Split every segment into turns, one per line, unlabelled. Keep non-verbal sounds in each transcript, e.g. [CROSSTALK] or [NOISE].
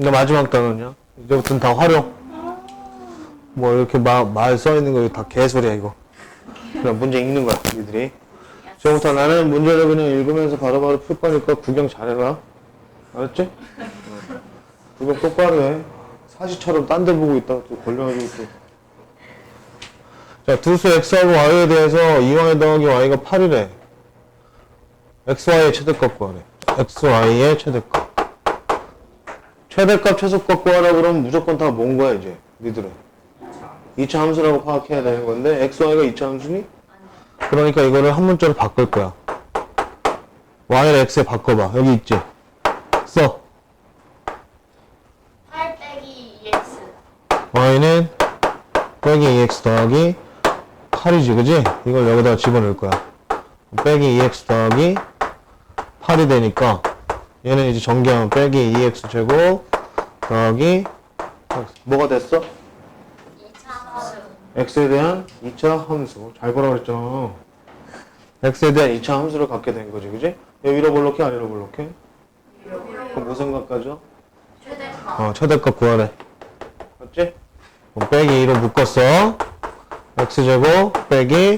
근데 마지막 단어냐? 이제부터는 다 활용. 뭐 이렇게 마, 말 써있는 거 다 개소리야 이거. 그냥 문제 읽는 거야 니들이. 지금부터 나는 문제를 그냥 읽으면서 바로바로 풀 거니까 구경 잘해라. 알았지? 어. 구경 똑바로 해. 사시처럼 딴 데 보고 있다가 또 걸려가지고 또. 자, 두수 x하고 y에 대해서 2y 더하기 y가 8이래. xy의 최대값 구하래. xy의 최대값. 최대값, 최소값 구하라 그러면 무조건 다 뭔 거야, 이제. 니들은. 2차 함수라고 파악해야 되는 건데, xy가 2차 함수니? 그러니까 이거를 한 문자로 바꿀 거야. y를 x에 바꿔봐. 여기 있지? 써.
8 빼기 2x
y는 빼기 2x 더하기 8이지, 그지? 이걸 여기다가 집어넣을 거야. 빼기 2x 더하기 8이 되니까 얘는 이제 전개하면 빼기 2x 제곱 더하기 뭐가 됐어?
2차 함수
x에 대한 2차 함수. 잘 보라 그랬잖아. x에 대한 2차 함수를 갖게 된 거지, 그지? 얘 위로 볼록해, 아래로 볼록해? 그럼 무슨 값까지요?
최대값
어, 최대값 구하래. 맞지? 그럼 빼기 2로 묶었어. x제곱 빼기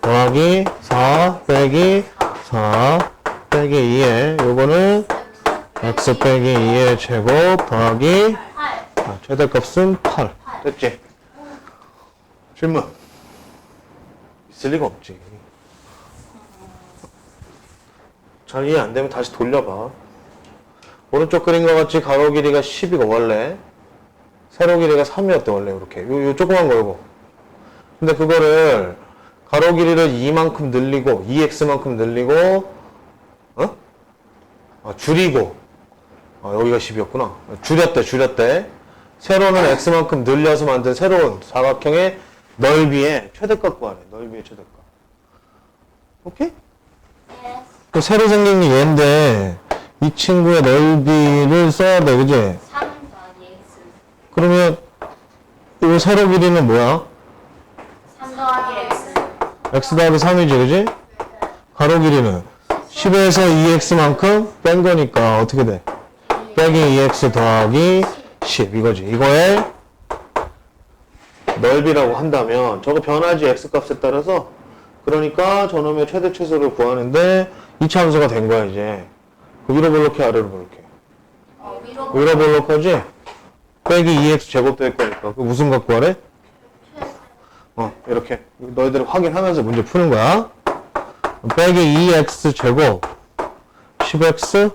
더하기 4 빼기 4 빼기 2에 요거는 x 빼기 2의 제곱 더하기
8
아, 최대값은 8. 됐지? 질문. 있을 리가 없지. 잘 이해 안 되면 다시 돌려봐. 오른쪽 그린 것 같이 가로 길이가 10이고 원래 세로 길이가 3이었대 원래 이렇게 요, 요 조그만 거 요거 근데 그거를 가로 길이를 2만큼 늘리고 2x만큼 늘리고 어? 아, 줄이고 아, 여기가 10이었구나 줄였대 줄였대 세로는 x만큼 늘려서 만든 새로운 사각형의 넓이의 최대값 구하래 넓이의 최대값 오케이? 그 새로 생긴 게 얘인데 이 친구의 넓이를 써야 돼 그지?
3 더하기 x
그러면 이 세로 길이는 뭐야?
3 더하기 x
x 더하기 3이지 그지? 가로 길이는 10에서 2x만큼 뺀 거니까 어떻게 돼? 빼기 2x 더하기 10 이거지. 이거의 넓이라고 한다면 저거 변하지 x 값에 따라서 그러니까 저놈의 최대 최소를 구하는데 이차 함수가 된 거야 이제. 그 위로 볼록해 아래로 볼록해?
어, 위로
위로 볼록하지? 빼기 2x 제곱 될 거니까. 그 무슨 갖고 하래? 어 이렇게. 너희들 확인하면서 문제 푸는 거야 빼기 2x 제곱 10x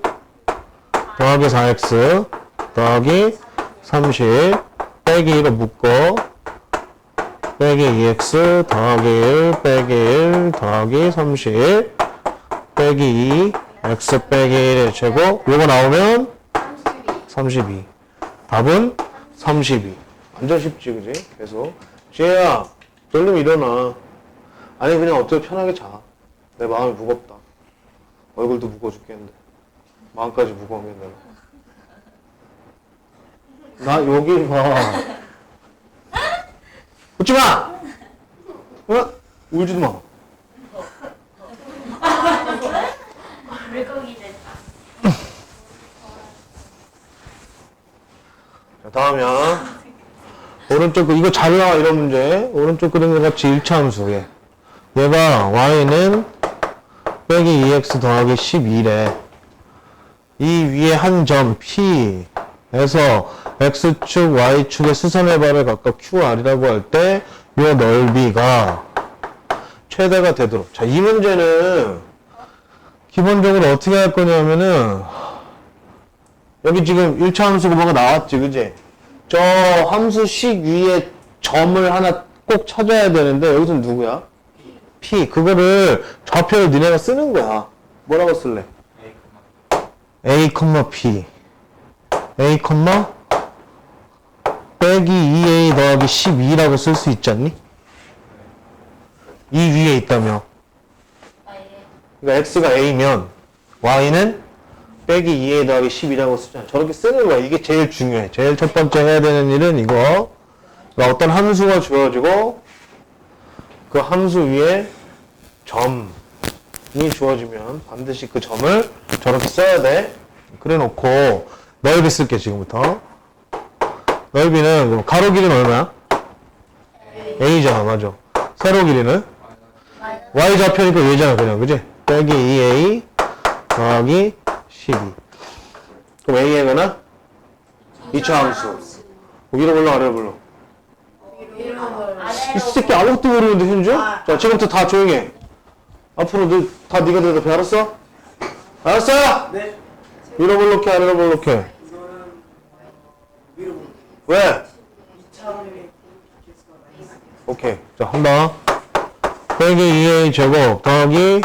더하기 4x 더하기 30 빼기 1을 묶어 빼기 2x 더하기 1 빼기 1 더하기 30 빼기 2 x 빼기 1의 제곱 요거 나오면
32
32. 답은 32. 완전 쉽지, 그지? 계속. 지혜야, 졸리면 일어나. 아니, 그냥 어떻게 편하게 자. 내 마음이 무겁다. 얼굴도 무거워 죽겠는데. 마음까지 무거우면 내가. 나 여기 봐. 웃지 마! 어? 울지도 마. 자, 다음이야. 오른쪽, 그- 이거 잘 나와, 이런 문제. 오른쪽 것 같이 1차 함수, 얘. 얘가 y는 빼기 2x 더하기 12래. 이 위에 한 점 P에서 x축, y축의 수선의 발을 각각 QR이라고 할 때, 요 넓이가 최대가 되도록. 자, 이 문제는 기본적으로 어떻게 할 거냐면은, 여기 지금 1차 함수가 뭐가 나왔지, 그지? 저 함수식 위에 점을 하나 꼭 찾아야 되는데, 여기서는 누구야? P. 그거를 좌표를 니네가 쓰는 거야. 뭐라고 쓸래? A, P. A, 빼기 2A 더하기 12라고 쓸 수 있지 않니? 이 위에 있다며. 그러니까 x가 a면 y는 빼기 2a 더하기 10이라고 쓰잖아. 저렇게 쓰는 거야. 이게 제일 중요해. 제일 첫 번째 해야 되는 일은 이거. 그러니까 어떤 함수가 주어지고 그 함수 위에 점이 주어지면 반드시 그 점을 저렇게 써야 돼. 그래 놓고 넓이 쓸게 지금부터. 넓이는 그럼 가로 길이는 얼마야? a잖아 맞아. 세로 길이는? Y 좌표니까 얘잖아 그냥. 그지? 빼기 2a 더하기 12 그럼 a의 거나? 2차 함수. 위로 불러 아래로. 불러 이 새끼 아무것도 모르는데 현주? 자 지금부터 다 조용해 앞으로 너, 다 네가 대답해 알았어? 알았어?
네.
위로 볼록해 아래로 볼록해
이거는 위로 볼게요.
왜?
2차원의 개수가 마이너스.
오케이 자 한번 빼기 2a 제곱 더하기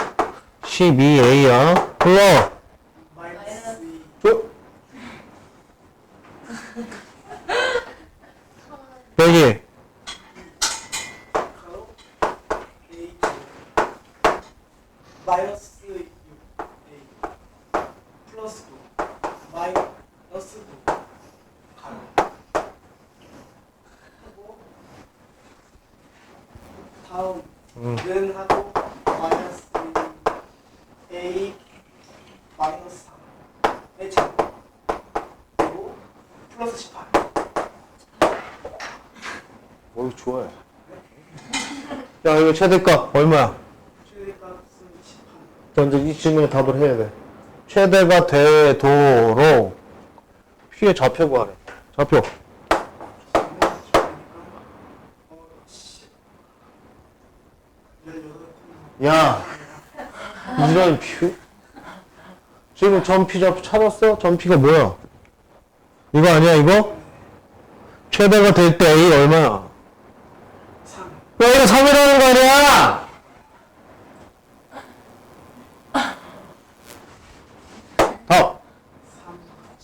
12a야 불러
마이너스 2.
줘 빼기
가로 A 마이너스 6 A 플러스 9 9 가로 하고 다음
음.
는 하고 마이너스 A 마이너스 3의 제곱 그리고 플러스
18뭐 좋아해. 야 이거 최대값 얼마야?
최대값은 18
먼저 이 질문에 답을 해야 돼. 최대가 되도록 P의 좌표 구하래 좌표 야 이런 표 지금 전피 좌표 찾았어? 전피가 뭐야? 이거 아니야 이거? 최대가 될 때 A 얼마야? 3야 이거 3이라는 거 아니야? 답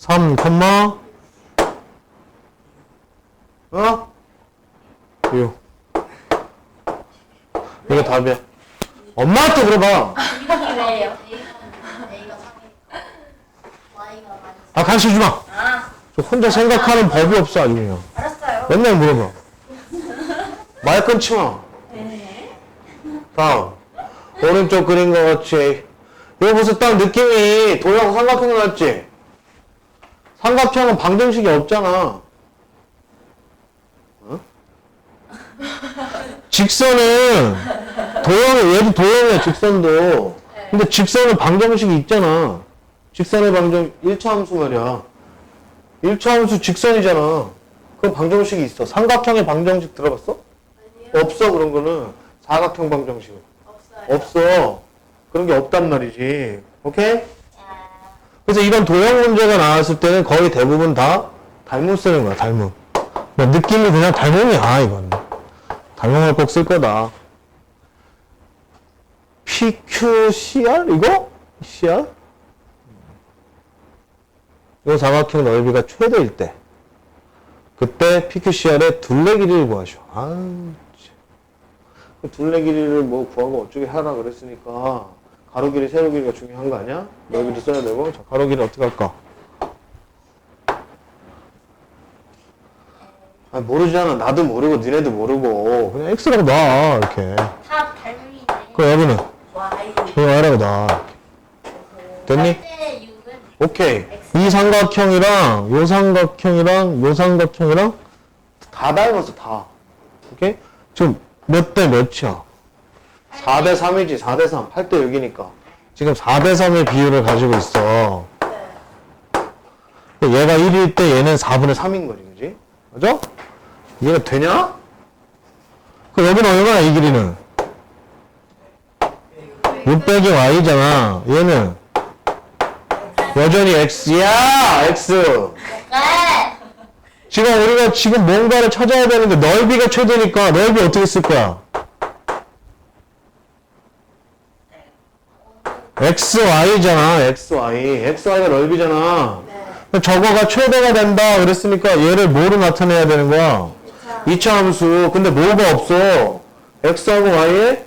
3, 컴마? 어? 6 이거 답이야. 엄마한테 물어봐.
왜요? A가 3이니까 Y가 마이너스
아 가르쳐 주마.
아
저 혼자 생각하는 법이 없어 그냥
알았어요.
맨날 물어봐. 말 끊지 마. 다음. 오른쪽 그린 거 같지 이거 무슨 딱 느낌이 도형 삼각형 같지 삼각형은 방정식이 없잖아. 어? 직선은 도형이 얘도 도형이야 직선도. 근데 직선은 방정식이 있잖아. 직선의 방정 1차 함수 말이야. 1차 함수 직선이잖아. 그 방정식이 있어. 삼각형의 방정식 들어봤어? 없어 그런 거는. 사각형 방정식.
없어요.
없어. 그런 게 없단 말이지. 오케이?
아,
그래서 이런 도형 문제가 나왔을 때는 거의 대부분 다 닮음 쓰는 거야 닮음. 그냥 느낌이 그냥 닮음이야 이건. 닮음을 꼭 쓸 거다. PQCR 이거? CR? 이 사각형 넓이가 최대일 때. 그때 PQCR의 둘레 길이를 참. 그 둘레 길이를 뭐 구하고 어쩌게 하라 그랬으니까 가로 길이 세로 길이가 중요한 거 아니야? 넓이도 써야 되고 자 가로 길이 어떻게 할까? 아 모르잖아 나도 모르고 니네도 모르고 그냥 X라고 놔 이렇게
다
그럼 여기는
Y
Y라고 놔 됐니?
8대 6은
오케이 이 삼각형이랑 요 삼각형이랑 요 삼각형이랑 다 닮았어 다 오케이? 지금 몇 대 몇이야? 4대 3이지 4대 3 8대 6이니까 지금 4대 3의 비율을 가지고 있어 얘가 1일 때 얘는 4분의 3인 거지 그지? 맞아? 이해가 되냐? 그 여기는 얼마나 이 길이는? 6 빼기 y잖아 얘는 여전히 x야 x
네
지금 우리가 지금 뭔가를 찾아야 되는데 넓이가 최대니까 넓이 어떻게 쓸 거야? Xy잖아 xy xy가 넓이잖아. 저거가 최대가 된다 그랬으니까 얘를 뭐로 나타내야 되는 거야? 2차 함수. 근데 뭐가 없어? X하고 y에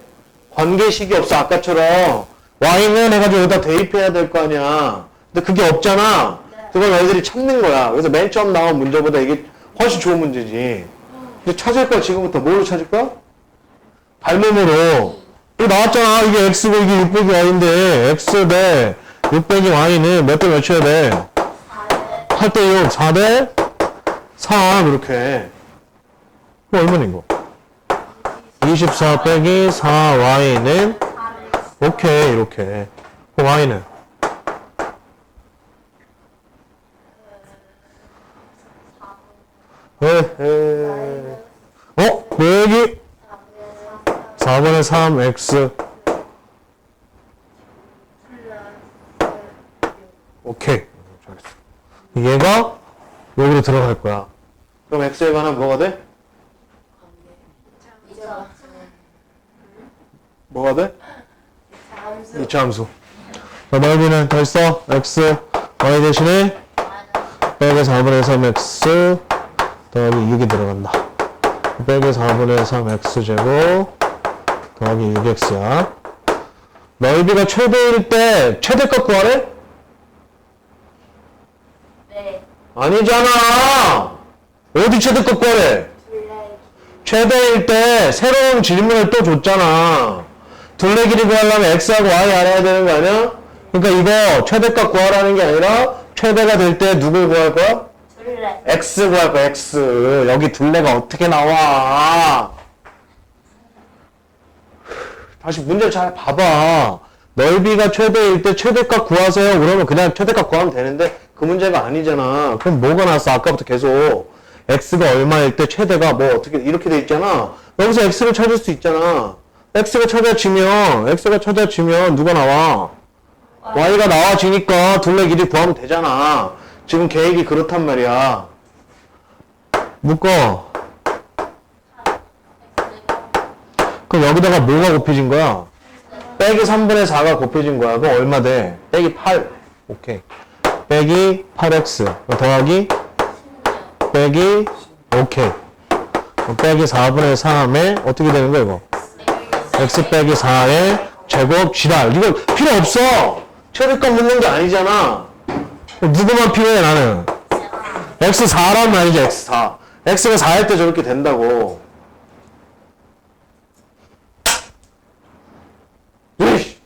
관계식이 없어 아까처럼. Y는 해가지고 여기다 대입해야 될 거 아니야. 근데 그게 없잖아. 그걸 너희들이 찾는 거야. 그래서 맨 처음 나온 문제보다 이게 훨씬 좋은 문제지. 근데 찾을 거야 지금부터 뭘로 찾을 거야? 닮음으로 이거 나왔잖아. 이게 x고 이게 6 빼기 y인데. X 대6 빼기 y는 몇 대 몇이어야 돼?
4대
8대 6, 4대 3 이렇게. 그럼 얼마나 이거? 24 빼기 4y는
4를
오케이 이렇게. 그럼 y는 에헤 어? 왜 여기 4분의 3x 오케이. 얘가 여기로 들어갈 거야. 그럼 x에 관한 뭐가 돼? 뭐가 돼? 이차함수. 자 넓이는 됐어 x y 대신에 빼기 4분의 3x 더하기 6이 들어간다. 빼기 4분의 3x 제곱 더하기 6x야 넓이가 최대일 때 최대값 구하래?
네.
아니잖아 어디 최대값 구하래?
둘레
최대일 때 새로운 질문을 또 줬잖아. 둘레 길이 구하려면 x하고 y 알아야 되는 거 아니야? 그러니까 이거 최대값 구하라는 게 아니라 최대가 될 때 누굴 구할 거야?
둘레
x 구할 거야, x. 여기 둘레가 어떻게 나와? 다시 문제를 잘 봐봐. 넓이가 최대일 때 최대값 구하세요. 그러면 그냥 최대값 구하면 되는데 그 문제가 아니잖아. 그럼 뭐가 나왔어? 아까부터 계속. x가 얼마일 때 최대가 뭐 어떻게 이렇게 돼 있잖아. 여기서 x를 찾을 수 있잖아. x가 찾아지면, x가 찾아지면 누가 나와? y가 나와지니까 둘레 길이 구하면 되잖아. 지금 계획이 그렇단 말이야. 묶어. 그럼 여기다가 뭐가 곱해진 거야? 빼기 3분의 4가 곱해진 거야. 그럼 얼마 돼? 빼기 8. 오케이. 빼기 8x. 더하기 빼기 오케이. 빼기 4분의 3에 어떻게 되는 거야 이거? x 빼기 4의 제곱 지랄. 이거 필요 없어. 최대값 묻는 게 아니잖아. 누구만 필요해 나는? x 4란 말이지 x 4. x가 4일 때 저렇게 된다고. 으이씨.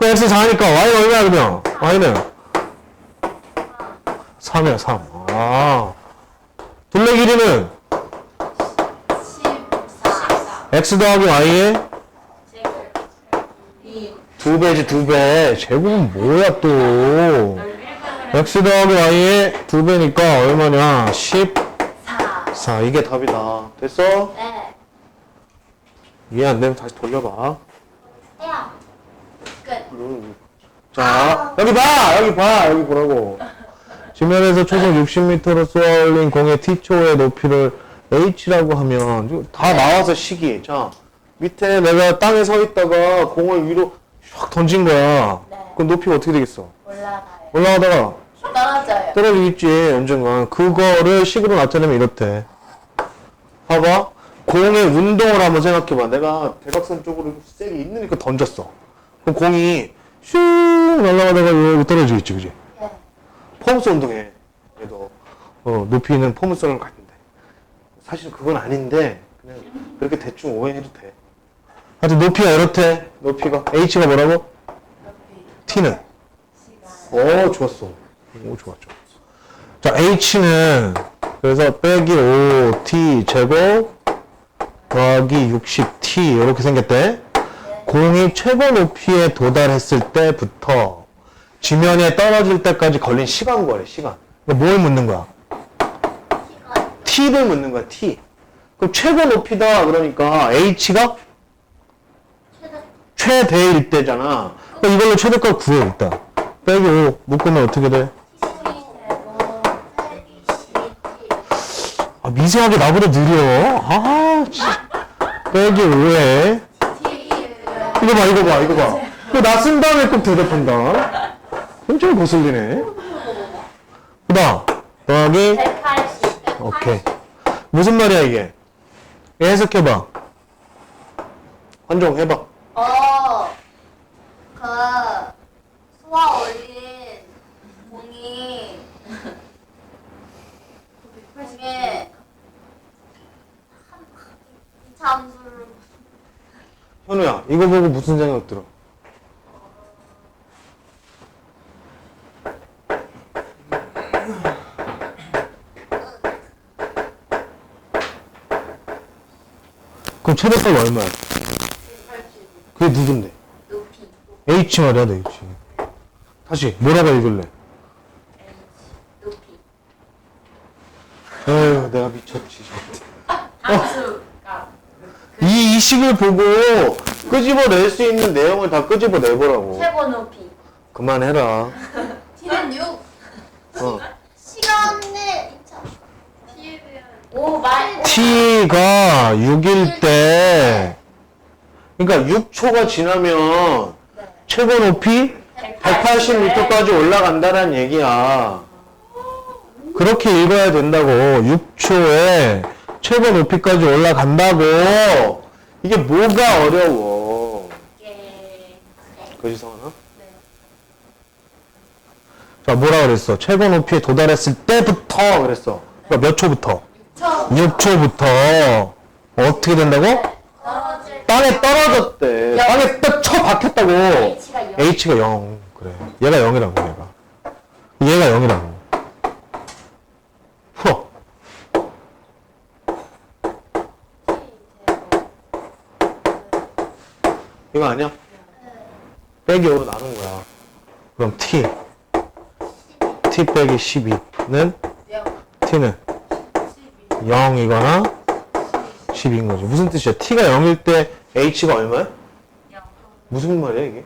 그 x 4니까 y는 얼마야 그냥? y는 3이야 3. 아. 둘레 길이는
14
x 더하기 y의
제곱
2두 배지 두 배. 제곱은 뭐야 또? x 더하기 y의 두 배니까 얼마냐? 14.
4
이게 답이다. 됐어?
네
이해 안 되면 다시 돌려봐. 자, 여기 봐! 여기 봐! 여기 보라고. 지면에서 초속 60m로 쏘아 올린 공의 T초의 높이를 H라고 하면, 다 나와서 식이. 자, 밑에 내가 땅에 서 있다가 공을 위로 슉 던진 거야.
네.
그럼 높이가 어떻게 되겠어?
올라가요
올라가다가
떨어져요
떨어지겠지, 언젠간. 그거를 식으로 나타내면 이렇대. 봐봐. 공의 운동을 한번 생각해봐. 내가 대각선 쪽으로 세게 있으니까 던졌어. 그럼 공이 슉 날아가다가 여기 떨어지겠지, 그지?
네
포물선 운동해. 얘도. 어, 높이는 포물선을 같은데. 사실 그건 아닌데, 그냥 그렇게 대충 오해해도 돼. 하여튼 높이가 이렇대. 높이가. H가 뭐라고?
높이
T는? 오, 좋았어. 오, 좋아. 자, H는, 그래서 빼기 5T 제곱, 더하기 60T, 이렇게 생겼대. 공이 최고 높이에 도달했을 때부터 지면에 떨어질 때까지 걸린 시간 거래, 시간. 그러니까 뭘 묻는 거야? T를 묻는 거야, T. 그럼 최고 높이다, 그러니까 H가
최대
최대일 때잖아. 그러니까 이걸로 최대값 구해, 일단. 빼기 5, 묶으면 어떻게 돼? 아, 미세하게 나보다 느려. 아. 빼기 5에. 이거 봐, 이거 봐, 이거 봐. 이거 나 쓴 다음에 꼭 대답한다. 굉장히 거슬리네. 그 다음, 더하기.
180
오케이. 무슨 말이야, 이게? 얘 해석해봐. 한종 해봐. 이거 보고 무슨 생각 들어? 그럼 최대값 얼마야? 그게 누군데? H 말이야, 너 H. 다시, 뭐라고 읽을래?
높이
에휴, 내가 미쳤지.
함수가 아, 아, 아.
이 이식을 보고 끄집어낼 수 있는 내용을 다 끄집어내보라고.
최고 높이.
그만해라. [LAUGHS]
T는 6.
어.
시간의 2차. T에 대한.
오 말.
t가 6일 때, 그러니까 6초가 지나면 최고 높이 180m까지 올라간다는 얘기야. 그렇게 읽어야 된다고. 6초에 최고 높이까지 올라간다고. 이게 뭐가 어려워.
예.
그지, 성원아? 자, 뭐라 그랬어? 최고 높이에 도달했을 때부터 그랬어. 그러니까 몇 초부터? 6초부터. 어떻게 된다고?
떨어질
땅에 떨어졌대. 땅에 딱 쳐 박혔다고.
H가 영.
H가 0. 그래. 얘가 0이라고, 얘가. 얘가 0이라고. 풀어. 이거 아니야? 빼기 5로 나눈 거야. 그럼 T. T 빼기 12는? T는? 0이거나 10인 거지. 무슨 뜻이야? T가 0일 때 H가 얼마야? 무슨 말이야, 이게?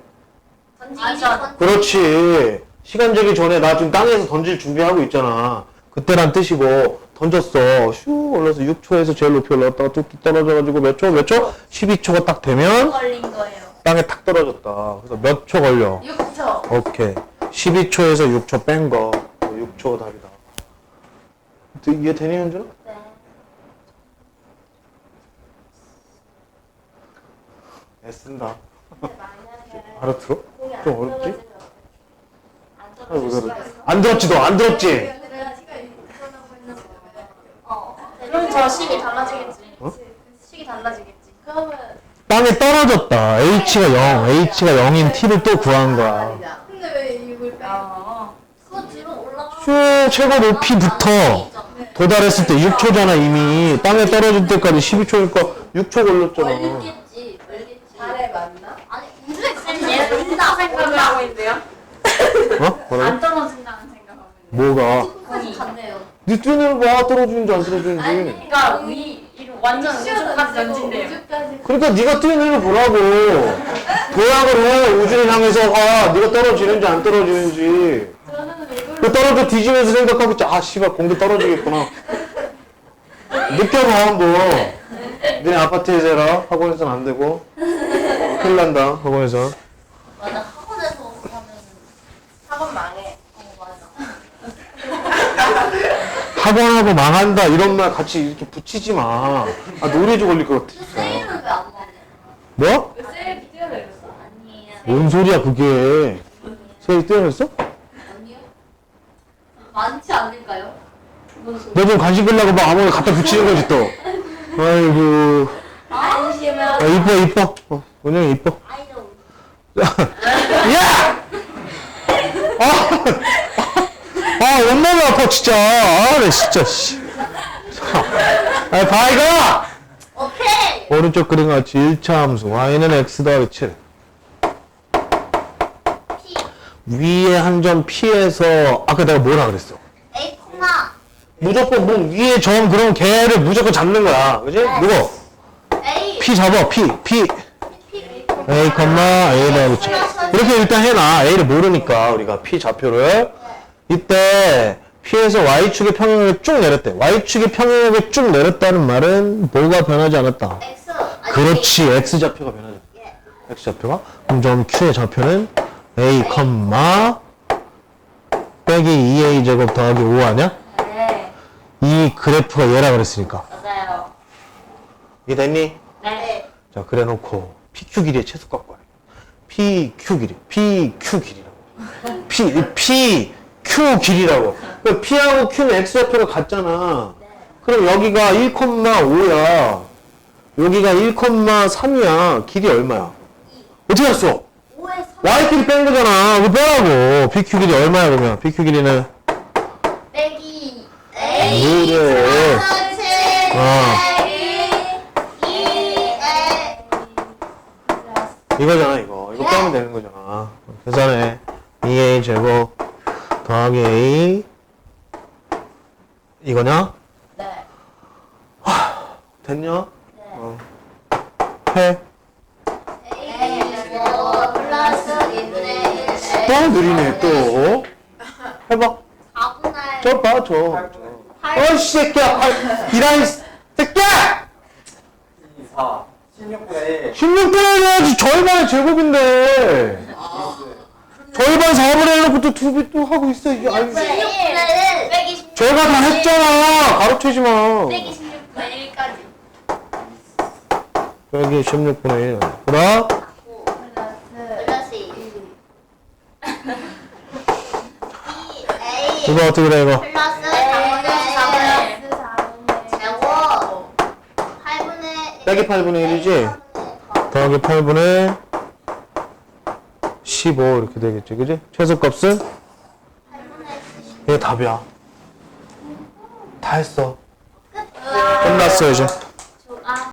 던지기 전.
그렇지. 시간 재기 전에 나 지금 땅에서 던질 준비하고 있잖아. 그때란 뜻이고 던졌어. 슈 올라서 6초에서 제일 높이 올라갔다가 뚝뚝 떨어져가지고 몇 초? 몇 초? 12초가 딱 되면
걸린 거예요.
땅에 탁 떨어졌다. 그래서 몇 초 걸려?
6초.
오케이. 12초에서 6초 뺀 거. 6초가 답이다. 이게 되니, 현준아?
네.
애쓴다. 알아 들어? 좀 어렵지?
안
아이고,
떨어질
그래.
수가 있어.
안 들었지, 너 안 들었지?
어. 그럼 저 식이 달라지겠지.
어?
식이 달라지겠지. 그러면
땅에 떨어졌다. H가 0, H가 0인 T를 또 구한 거야.
근데 왜 이걸 빼?
어.
그거 뒤로 올라가.
슈 최고 높이부터 도달했을 때 6초잖아 이미 땅에 떨어질 때까지 12초니까 6초 걸렸잖아.
멀겠지. 멀겠지.
달에 맞나?
아니 우주에
쌤 얘는 인다 생각을 하고 있네요.
어? 뭐라고?
안 떨어진다는 생각하고 있네요.
뭐가?
까지 갔네요.
네 눈을 봐 떨어지는지 안 떨어지는지.
그러니까 위 완전 우주까지 던진대요.
그러니까 네가 뛰는 일을 보라고. 도약을 해 우주를 향해서 가. 네가 떨어지는지 안 떨어지는지. 그 떨어져 뒤지면서 생각하고 있지. 아 씨발 공도 떨어지겠구나. 느껴봐 한번. 너네 아파트에서 해라. 학원에서는 안 되고. 큰일 난다 학원에서.
맞아 학원에서 하면
학원 망해.
어 맞아.
학원하고 망한다 이런 말 같이 이렇게 붙이지 마. 아 노래지 걸릴 것 같아.
세일은 왜안 먹냐?
뭐?
쌤 뛰어내렸어.
아니에요.
뭔 소리야 그게? 세이 뛰어냈어?
아니요. 많지 않을까요?
너 지금 관심 끌려고 막 아무나 갖다 붙이는 거지 또. 아이고. 아, 이뻐 이뻐. 어, 원영이 이뻐.
아이돌. [LAUGHS]
야! 아! 아, 온몸이 아파, 진짜. 아, 나 진짜, 씨. 아, 바이가!
오케이.
오른쪽 그림 같이 1차 함수. y는 x 더하기 7.
P
위에 한점 P에서, 아까 내가 뭐라 그랬어?
A 콤마
무조건 뭐 위에 점 그런 개를 무조건 잡는 거야. 그지? 누구?
A
P 잡아, P, P.
P
A, A 더하기 7. 이렇게 일단 해놔. A를 모르니까, 우리가 P 좌표를. 이때, P에서 Y축의 평행을 쭉 내렸대. Y축의 평행을 쭉 내렸다는 말은 뭐가 변하지 않았다.
X 아니,
그렇지. X 좌표가 변하지.
예.
X 좌표가. 그럼 점 Q의 좌표는 A, 빼기 2A 제곱 더하기 5 아니야?
네.
이 그래프가 얘라 그랬으니까.
맞아요.
이해 됐니?
네.
자, 그래 놓고 PQ 길이의 최소 값 구하래. PQ 길이. PQ 길이라고. P, PQ 길이라고. 그 P하고 Q는 X좌표가 같잖아. 그럼 여기가 1,5야. 여기가 1,3이야. 길이 얼마야? 어떻게 알았어?
5에 3
Y끼리 뺀 거잖아. 그거 빼라고. PQ 길이 얼마야, 그러면? PQ 길이는?
빼기 A
그래. 어.
빼기 2
이거잖아 이거 이거 빼면 되는 거잖아 계산해 2a 제곱 더하기 a 이거냐?
네.
됐냐? 어. 해.
A 제곱 플러스 2분의 1
또 느리네 또 해봐
4분의
저 봐, 저. 어이, 새끼야. 아, 이라이 새끼야!
2, 4, 16분의 1.
16분의 1 해야지. 절반의 제곱인데. 절반 4분의 1 놓고 또 2배 또 하고 있어. 이게 아니,
16분의 1 빼기 16분의
제가 다 했잖아. 가로채지 마.
빼기 16분의 1까지
여기 16분의 1. 그럼?
플러스 2 A
이거 어떻게 돼, 이거?
플러스 4분의 제곱 8분의
빼기 8분의 1이지? 더하기 8분의 15 이렇게 되겠지. 그지? 최소값은?
8분의
이게 답이야. 다 했어. 끝났어, 이제.